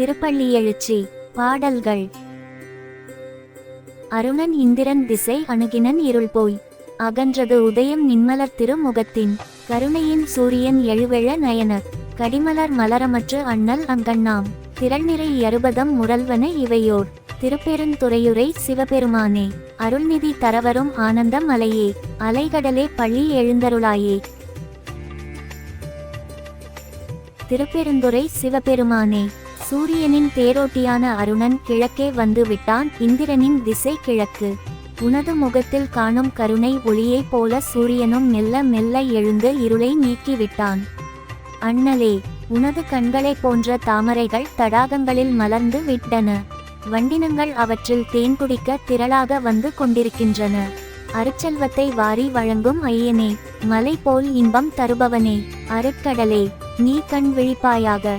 திருப்பள்ளி எழுச்சி பாடல்கள். அருணன் இந்திரன் திசை அணுகினன் இருள் போய் அகன்றது உதயம் நின்மலர் திருமுகத்தின் கருணையின் சூரியன் எழுவெழ நயன கடிமலர் மலரமற்று அண்ணல் அங்கண்ணாம் திரள்நிறை யருபதம் முரல்வன இவையோர் திருப்பெருந்துறையுரை சிவபெருமானே அருள்நிதி தரவரும் ஆனந்த மலையே அலைகடலே பள்ளி எழுந்தருளாயே. திருப்பெருந்துறை சிவபெருமானே சூரியனின் தேரோட்டியான அருணன் கிழக்கே வந்து விட்டான். இந்திரனின் திசை கிழக்கு. உனது முகத்தில் காணும் கருணை ஒளியைப் போல சூரியனும் மெல்ல மெல்ல எழுந்து இருளை நீக்கிவிட்டான் அண்ணலே உனது கண்களைப் போன்ற தாமரைகள் தடாகங்களில் மலர்ந்து விட்டன. வண்டினங்கள் அவற்றில் தேன் குடிக்க திரளாக வந்து கொண்டிருக்கின்றன. அருச்செல்வத்தை வாரி வழங்கும் ஐயனே மலை போல் இன்பம் தருபவனே. அருட்கடலே நீ கண் விழிப்பாயாக.